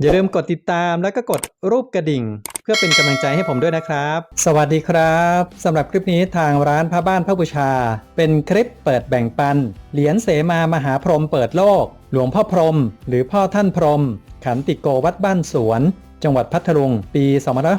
อย่าลืมกดติดตามแล้วก็กดรูปกระดิ่ง เพื่อเป็นกำลังใจให้ผมด้วยนะครับ สวัสดีครับสำหรับคลิปนี้ทางร้านพระบ้านพระบูชา เป็นคลิปเปิดแบ่งปัน เหรียญเสมามหาพรหมเปิดโลก หลวงพ่อพรหมหรือพ่อท่านพรหมขันติโกวัดบ้านสวน จังหวัดพัทลุง ปี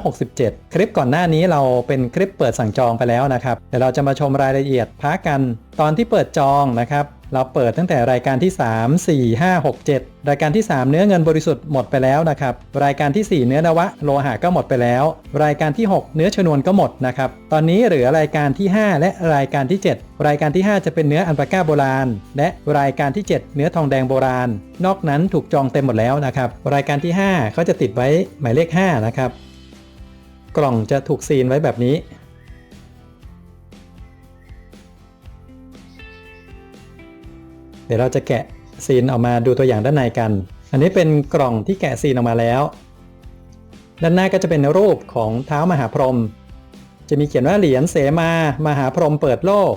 2567 คลิปก่อนหน้านี้เราเป็นคลิปเปิดสั่งจองไปแล้วนะครับเดี๋ยวเราจะมาชมรายละเอียดพากัน ตอนที่เปิดจองนะครับ เราเปิดตั้งแต่รายการที่ 3 4 5 6 7 รายการที่ 3 เนื้อเงินบริสุทธิ์หมดไปแล้วนะครับ รายการที่ 4 เนื้อนวะโลหะก็หมดไปแล้ว รายการที่ 6 เนื้อชนวนก็หมดนะครับ ตอนนี้เหลือรายการที่ 5 และรายการที่ 7 รายการที่ 5 จะเป็นเนื้ออันปาก้าโบราณ และรายการที่ 7 เนื้อทองแดงโบราณ นอกนั้นถูกจองเต็มหมดแล้วนะครับ รายการที่5เขาจะติดไว้หมายเลข5นะครับ กล่องจะถูกซีนไว้แบบนี้ เดี๋ยวเราจะแกะซีนออกมาดูตัวอย่างด้านในกัน อันนี้เป็นกล่องที่แกะซีนออกมาแล้ว ด้านหน้าก็จะเป็นรูปของเท้ามหาพรหม จะมีเขียนว่าเหรียญเสมา มหาพรหมเปิดโลก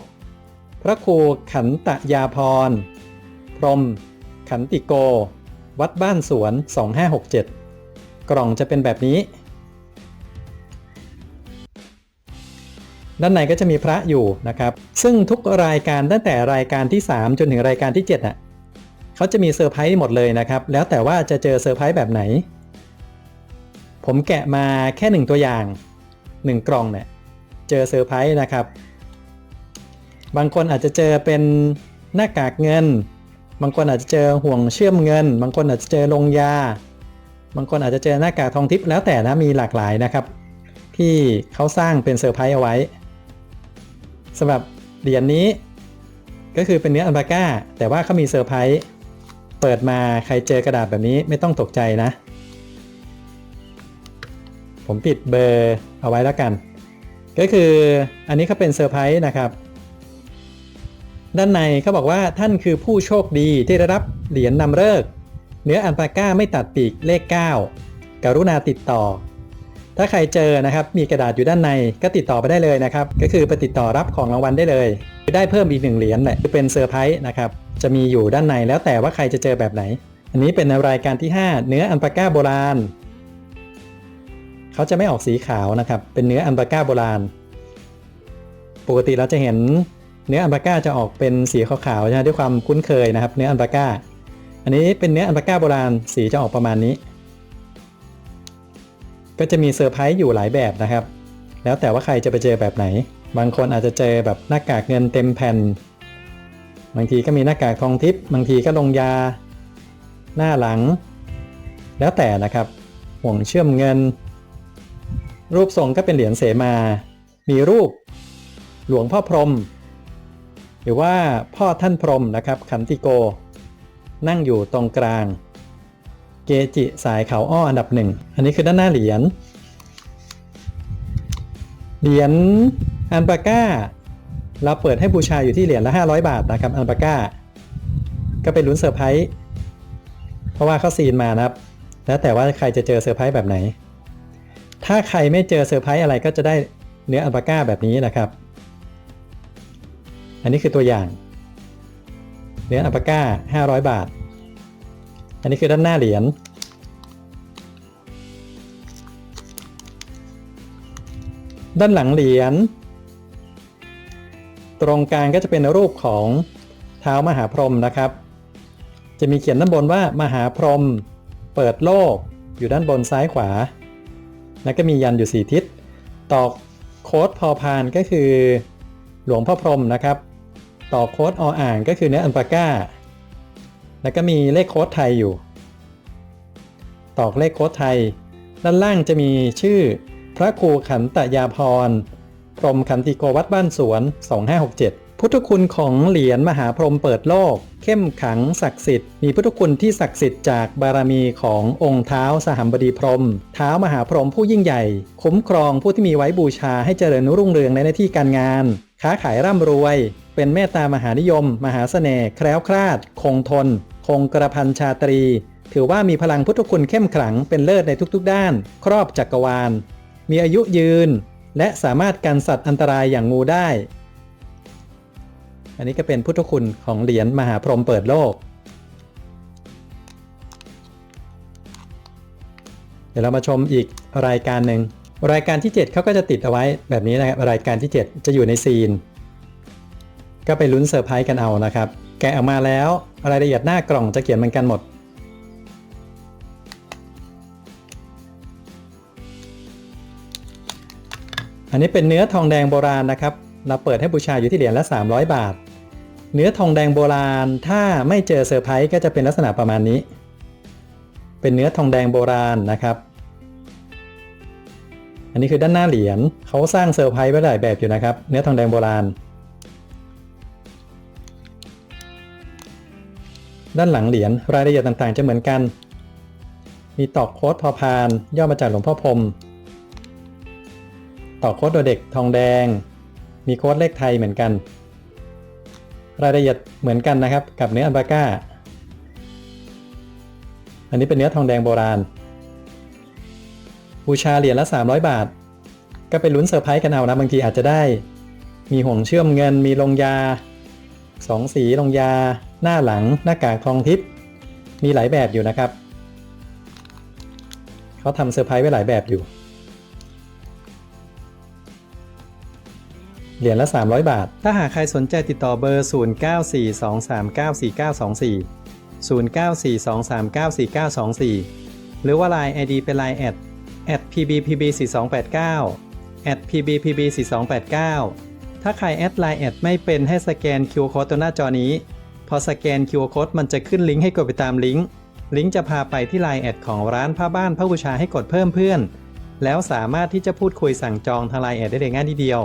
พระครูขันตยาพร พรหมขันติโก วัดบ้านสวน 2567 กล่องจะเป็นแบบนี้ ด้านในก็จะมีพระอยู่นะครับ ซึ่งทุกรายการตั้งแต่รายการที่ 3 จนถึงรายการที่7อะเขาจะมีเซอร์ไพรส์หมดเลยนะครับ แล้วแต่ว่าจะเจอเซอร์ไพรส์แบบไหน ผมแกะมาแค่หนึ่งตัวอย่าง 1 กล่องเนี่ยเจอเซอร์ไพรส์นะครับ บางคนอาจจะเจอเป็นหน้ากากเงิน บางคนอาจจะเจอห่วงเชื่อมเงิน บางคนอาจจะเจอลงยา บางคนอาจจะเจอหน้ากากทองทิพย์แล้วแต่นะมีหลากหลายนะครับ ที่เขาสร้างเป็นเซอร์ไพรส์เอาไว้ สำหรับเหรียญนนี้ ก็คือเป็นเนื้ออัลปาก้า แต่ว่าเขามีเซอร์ไพรส์เปิดมาใครเจอกระดาษแบบนี้ไม่ต้องตกใจนะ ผมปิดเบอร์เอาไว้แล้วกัน ก็คืออันนี้เขาเป็นเซอร์ไพรส์นะครับ ด้านในเขาบอกว่าท่านคือผู้โชคดีที่ได้รับเหรียญนำเลิกเนื้ออัลปาก้าไม่ตัดปีกเลข 9 กรุณาติดต่อ ถ้าใครเจอนะครับมีกระดาษอยู่ด้านในก็ติดต่อไปได้เลยนะครับ ก็คือไปติดต่อรับของรางวัลได้เลย ได้เพิ่มอีกหนึ่งเหรียญแหละคือเป็นเซอร์ไพรส์นะครับจะมีอยู่ด้านในแล้วแต่ว่าใครจะเจอแบบไหน อันนี้เป็นรายการที่ 5 เนื้ออัลปาก้าโบราณเขาจะไม่ออกสีขาวนะครับ เป็นเนื้ออัลปาก้าโบราณ ปกติเราจะเห็นเนื้ออัลปาก้าจะออกเป็นสีขาวๆใช่ไหมด้วยความคุ้นเคยนะครับ เนื้ออัลปาก้า อันนี้เป็นเนื้ออัลปาก้าโบราณสีจะออกประมาณนี้ ก็จะมีเซอร์ไพรส์อยู่หลายแบบนะครับ แล้วแต่ว่าใครจะไปเจอแบบไหน บางคนอาจจะเจอแบบหน้ากากเงินเต็มแผ่น บางทีก็มีหน้ากากทองทิพย์บางทีก็ลงยา หน้าหลัง แล้วแต่นะครับ ห่วงเชื่อมเงิน รูปทรงก็เป็นเหรียญเสมา มีรูป หลวงพ่อพรหมหรือว่าพ่อท่านพรหมนะครับขันติโก นั่งอยู่ตรงกลาง เกจิสายเขาอ้ออันดับหนึ่ง อันนี้คือด้านหน้าเหรียญ เหรียญอันปาก้า เราเปิดให้บูชาอยู่ที่เหรียญละ 500 บาทนะครับอันปาก้า ก็เป็นลุ้นเซอร์ไพรส์เพราะว่าเขาซีนมานะครับ แล้วแต่ว่าใครจะเจอเซอร์ไพรส์แบบไหน ถ้าใครไม่เจอเซอร์ไพรส์อะไรก็จะได้เนื้ออัลปาก้าแบบนี้นะครับ อันนี้คือตัวอย่าง เนื้ออัลปาก้า 500 บาท อันนี้คือด้านหน้าเหรียญด้านหลังเหรียญตรงกลางก็จะเป็นรูปของเท้ามหาพรหมนะครับ จะมีเขียนด้านบนว่ามหาพรหมเปิดโลกอยู่ด้านบนซ้ายขวา แล้วก็มียันอยู่ 4 ทิศ ตอกโค้ดพอพานก็คือ หลวงพ่อพรหมนะครับต่อโค้ดออ่างก็คือเนื้ออัลปาก้า แล้วก็มีเลขโค้ดไทยอยู่ ตอกเลขโค้ดไทย ด้านล่างจะมีชื่อ พระครูขันตยาพรพรหมขันติโกวัดบ้านสวน 2567 พุทธคุณของเหรียญมหาพรหมเปิดโลก เข้มขังศักดิ์สิทธิ์ มีพุทธคุณที่ศักดิ์สิทธิ์จากบารมีขององค์เท้าสหัมบดีพรหมเท้ามหาพรหมผู้ยิ่งใหญ่ คุ้มครองผู้ที่มีไว้บูชาให้เจริญรุ่งเรืองในหน้าที่การงาน ค้าขายร่ำรวย เป็นเมตตามหานิยม มหาเสน่ห์แคล้วคลาด คงทน คงกระพันชาตรี ถือว่ามีพลังพุทธคุณเข้มขลังเป็นเลิศในทุกๆด้าน ครอบจักรวาล มีอายุยืน และสามารถกันสัตว์อันตรายอย่างงูได้ อันนี้ก็เป็นพุทธคุณของเหรียญมหาพรหมเปิดโลก เดี๋ยวเรามาชมอีกรายการหนึ่งรายการที่ 7เขาก็จะติดเอาไว้แบบนี้นะครับรายการที่ 7 จะอยู่ในซีน ก็ไปลุ้นเซอร์ไพรส์กันเอานะครับ แกะออกมาแล้ว รายละเอียดหน้ากล่องจะเขียนเหมือนกันหมด อันนี้เป็นเนื้อทองแดงโบราณนะครับ เราเปิดให้บูชาอยู่ที่เหรียญละ 300 บาท เนื้อทองแดงโบราณ ถ้าไม่เจอเซอร์ไพรส์ก็จะเป็นลักษณะประมาณนี้ เป็นเนื้อทองแดงโบราณนะครับ อันนี้คือด้านหน้าเหรียญเขาสร้างเซอร์ไพรส์ไว้หลายแบบอยู่นะครับ เนื้อทองแดงโบราณ ด้านหลังเหรียญรายละเอียดต่างๆ จะเหมือนกัน มีตอกโค้ดพอพาน ย่อมาจากหลวงพ่อพรมตอกโค้ดตัวเด็กทองแดง มีโค้ดเลขไทยเหมือนกัน รายละเอียดเหมือนกันนะครับ กับเนื้ออัลปาก้า อันนี้เป็นเนื้อทองแดงโบราณ บูชาเหรียญละ 300 บาท ก็ไปลุ้นเซอร์ไพรส์กันเอานะบางทีอาจจะได้ มีห่วงเชื่อมเงินมีลงยาสองสีลงยา หน้าหลังหน้ากากทองทิพย์มีหลายแบบอยู่นะครับเขาทำเซอร์ไพรส์ไว้หลายแบบอยู่ เหรียญละ 300 บาท ถ้าหากใครสนใจติดต่อเบอร์ 0942394924หรือว่า Line ID เป็น Line แอด at pbpb4289 at pbpb4289 ถ้าใครแอดไลน์แอดไม่เป็นให้สแกน QR Code ตัวหน้าจอนี้ พอสแกน QR Code มันจะขึ้นลิงก์ให้กดไปตามลิงก์ ลิงก์จะพาไปที่ไลน์แอดของร้านผ้าบ้านผ้าบูชาให้กดเพิ่มเพื่อน แล้วสามารถที่จะพูดคุยสั่งจองทางไลน์แอดได้เลยง่ายนิดเดียว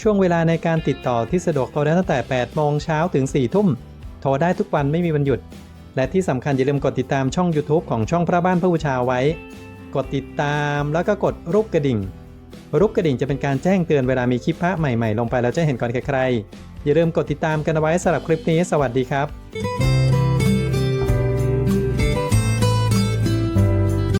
ช่วงเวลาในการติดต่อที่สะดวกโทรได้ตั้งแต่ 8 โมงเช้าถึง 4 ทุ่ม โทรได้ทุกวันไม่มีวันหยุด และที่สำคัญอย่าลืมกดติดตามช่อง YouTube ของช่องพระบ้านพระบูชาไว้ กดติดตามแล้วก็กดรูปกระดิ่งรูปกระดิ่งจะเป็นการแจ้งเตือนเวลามีคลิปพระใหม่ๆ ลงไปแล้วจะเห็นก่อนใคร อย่าลืมกดติดตามกันเอาไว้สำหรับคลิปนี้ สวัสดีครับ